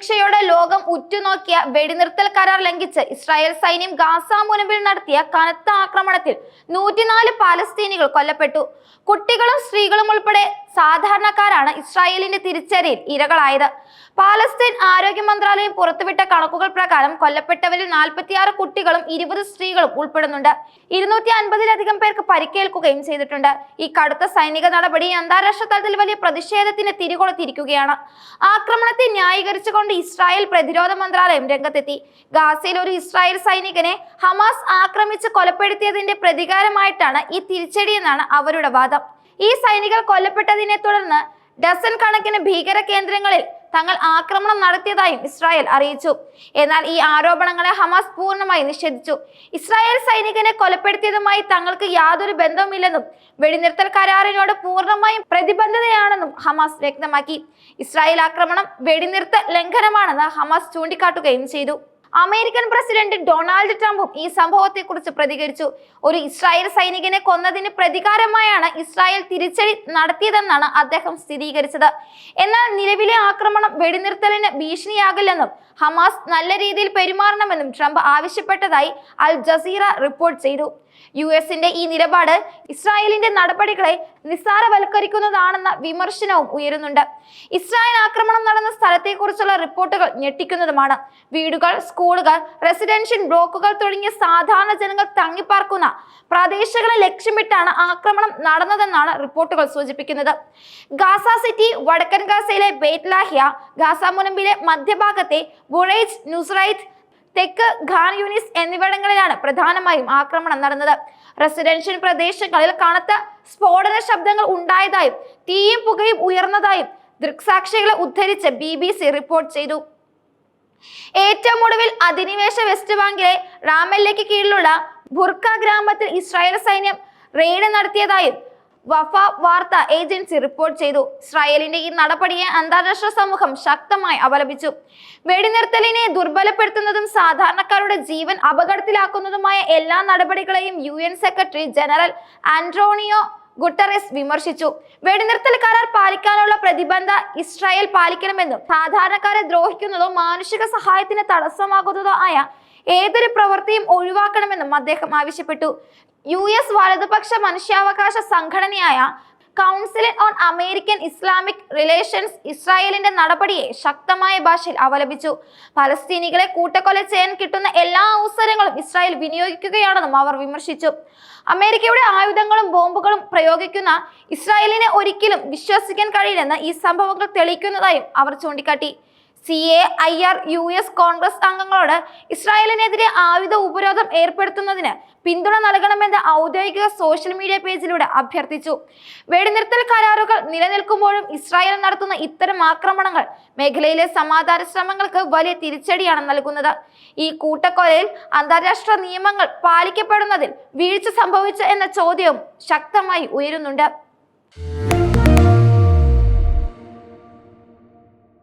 പ്രതീക്ഷയോടെ ലോകം ഉറ്റുനോക്കിയ വെടിനിർത്തൽ കരാർ ലംഘിച്ച് ഇസ്രായേൽ സൈന്യം ഗാസ മുനമ്പിൽ നടത്തിയ കനത്ത ആക്രമണത്തിൽ നൂറ്റിനാല് പാലസ്തീനികൾ കൊല്ലപ്പെട്ടു. കുട്ടികളും സ്ത്രീകളും ഉൾപ്പെടെ സാധാരണക്കാരാണ് ഇസ്രായേലിന്റെ തിരിച്ചറിയിൽ ഇരകളായത്. പാലസ്തീൻ ആരോഗ്യ മന്ത്രാലയം പുറത്തുവിട്ട കണക്കുകൾ പ്രകാരം കൊല്ലപ്പെട്ടവരിൽ നാൽപ്പത്തിയാറ് കുട്ടികളും ഇരുപത് സ്ത്രീകളും ഉൾപ്പെടുന്നുണ്ട്. ഇരുന്നൂറ്റി അൻപതിലധികം പേർക്ക് പരിക്കേൽക്കുകയും ചെയ്തിട്ടുണ്ട്. ഈ കടുത്ത സൈനിക നടപടി അന്താരാഷ്ട്ര തലത്തിൽ വലിയ പ്രതിഷേധത്തിന് തിരികൊളുത്തിരിക്കുകയാണ് ആക്രമണത്തെ ന്യായീകരിച്ചുകൊണ്ട് ഇസ്രായേൽ പ്രതിരോധ മന്ത്രാലയം രംഗത്തെത്തി. ഗാസയിൽ ഒരു ഇസ്രായേൽ സൈനികനെ ഹമാസ് ആക്രമിച്ച് കൊലപ്പെടുത്തിയതിന്റെ പ്രതികാരമായിട്ടാണ് ഈ തിരിച്ചടിയെന്നാണ് അവരുടെ വാദം. ഈ സൈനികർ കൊല്ലപ്പെട്ടതിനെ തുടർന്ന് ഡസൻ കണക്കിന് ഭീകര കേന്ദ്രങ്ങളിൽ തങ്ങൾ ആക്രമണം നടത്തിയതായും ഇസ്രായേൽ അറിയിച്ചു. എന്നാൽ ഈ ആരോപണങ്ങളെ ഹമാസ് പൂർണമായി നിഷേധിച്ചു. ഇസ്രായേൽ സൈനികനെ കൊലപ്പെടുത്തിയതുമായി തങ്ങൾക്ക് യാതൊരു ബന്ധവുമില്ലെന്നും വെടിനിർത്തൽ കരാറിനോട് പൂർണമായും പ്രതിബദ്ധതയാണെന്നും ഹമാസ് വ്യക്തമാക്കി. ഇസ്രായേൽ ആക്രമണം വെടിനിർത്തൽ ലംഘനമാണെന്ന് ഹമാസ് ചൂണ്ടിക്കാട്ടുകയും ചെയ്തു. അമേരിക്കൻ പ്രസിഡന്റ് ഡൊണാൾഡ് ട്രംപും ഈ സംഭവത്തെക്കുറിച്ച് പ്രതികരിച്ചു. ഒരു ഇസ്രായേൽ സൈനികനെ കൊന്നതിന് പ്രതികാരമായാണ് ഇസ്രായേൽ തിരിച്ചടി നടത്തിയതെന്നാണ് അദ്ദേഹം സ്ഥിരീകരിച്ചത്. എന്നാൽ നിലവിലെ ആക്രമണം വെടിനിർത്തലിന് ഭീഷണിയാകില്ലെന്നും ഹമാസ് നല്ല രീതിയിൽ പെരുമാറണമെന്നും ട്രംപ് ആവശ്യപ്പെട്ടതായി അൽ ജസീറ റിപ്പോർട്ട് ചെയ്തു. യു എസിന്റെ ഈ നിലപാട് ഇസ്രായേലിന്റെ നടപടികളെ നിസ്സാരവൽക്കരിക്കുന്നതാണെന്ന വിമർശനവും ഉയരുന്നുണ്ട്. ഇസ്രായേൽ ആക്രമണം നടന്ന സ്ഥലത്തെക്കുറിച്ചുള്ള റിപ്പോർട്ടുകൾ ഞെട്ടിക്കുന്നതുമാണ്. വീടുകൾ സ്കൂളുകൾ റെസിഡൻഷ്യൽ ബ്ലോക്കുകൾ തുടങ്ങിയ സാധാരണ ജനങ്ങൾ തങ്ങിപ്പാർക്കുന്ന പ്രദേശങ്ങളെ ലക്ഷ്യമിട്ടാണ് ആക്രമണം നടന്നതെന്നാണ് റിപ്പോർട്ടുകൾ സൂചിപ്പിക്കുന്നത്. ഗാസ സിറ്റി വടക്കൻ ഗാസയിലെ ബേറ്റ്ലാഹിയ ഗാസ മുനമ്പിലെ മധ്യഭാഗത്തെ ബുറൈജ് നുസ്രൈറ്റ് തെക്ക് ഖാൻ യൂണിസ് എന്നിവിടങ്ങളിലാണ് പ്രധാനമായും ആക്രമണം നടന്നത്. റെസിഡൻഷ്യൽ പ്രദേശങ്ങളിൽ കനത്ത സ്ഫോടന ശബ്ദങ്ങൾ ഉണ്ടായതായും തീയും പുകയും ഉയർന്നതായും ദൃക്സാക്ഷികളെ ഉദ്ധരിച്ച് ബി ബി സി റിപ്പോർട്ട് ചെയ്തു. ഏറ്റവും ഒടുവിൽ അധിനിവേശ വെസ്റ്റ് ബാങ്കിലെ റാമല്ലയ്ക്ക് കീഴിലുള്ള ബുർക്ക ഗ്രാമത്തിൽ ഇസ്രായേൽ സൈന്യം റെയ്ഡ് നടത്തിയതായും വഫ വാർത്ത ഏജൻസി റിപ്പോർട്ട് ചെയ്തു. ഇസ്രായേലിന്റെ ഈ നടപടിയെ അന്താരാഷ്ട്ര സമൂഹം ശക്തമായി അപലപിച്ചു. വെടിനിർത്തലിനെ ദുർബലപ്പെടുത്തുന്നതും സാധാരണക്കാരുടെ ജീവൻ അപകടത്തിലാക്കുന്നതുമായ എല്ലാ നടപടികളെയും U secretary general Antonio Guterres വിമർശിച്ചു. വെടിനിർത്തൽ കരാർ പാലിക്കാനുള്ള പ്രതിബന്ധ ഇസ്രായേൽ പാലിക്കണമെന്നും സാധാരണക്കാരെ ദ്രോഹിക്കുന്നതോ മാനുഷിക സഹായത്തിന് തടസ്സമാകുന്നതോ ആയ ഏതൊരു പ്രവൃത്തിയും ഒഴിവാക്കണമെന്നും അദ്ദേഹം ആവശ്യപ്പെട്ടു. യു എസ് വലതുപക്ഷ മനുഷ്യാവകാശ സംഘടനയായ council on American Islamic relations ഇസ്രായേലിന്റെ നടപടിയെ ശക്തമായ ഭാഷയിൽ അപലപിച്ചു പലസ്തീനികളെ കൂട്ടക്കൊല ചെയ്യാൻ കിട്ടുന്ന എല്ലാ അവസരങ്ങളും ഇസ്രായേൽ വിനിയോഗിക്കുകയാണെന്നും അവർ വിമർശിച്ചു. അമേരിക്കയുടെ ആയുധങ്ങളും ബോംബുകളും പ്രയോഗിക്കുന്ന ഇസ്രായേലിനെ ഒരിക്കലും വിശ്വസിക്കാൻ കഴിയില്ലെന്ന് ഈ സംഭവങ്ങൾ തെളിയിക്കുന്നതായും അവർ ചൂണ്ടിക്കാട്ടി. C A I R U S Congress അംഗങ്ങളോട് ഇസ്രായേലിനെതിരെ ആയുധ ഉപരോധം ഏർപ്പെടുത്തുന്നതിന് പിന്തുണ നൽകണമെന്ന് ഔദ്യോഗിക സോഷ്യൽ മീഡിയ പേജിലൂടെ അഭ്യർത്ഥിച്ചു. വെടിനിർത്തൽ കരാറുകൾ നിലനിൽക്കുമ്പോഴും ഇസ്രായേൽ നടത്തുന്ന ഇത്തരം ആക്രമണങ്ങൾ മേഖലയിലെ സമാധാന ശ്രമങ്ങൾക്ക് വലിയ തിരിച്ചടിയാണ് നൽകുന്നത്. ഈ കൂട്ടക്കൊലയിൽ അന്താരാഷ്ട്ര നിയമങ്ങൾ പാലിക്കപ്പെടുന്നതിൽ വീഴ്ച സംഭവിച്ചു എന്ന ചോദ്യവും ശക്തമായി ഉയരുന്നുണ്ട്.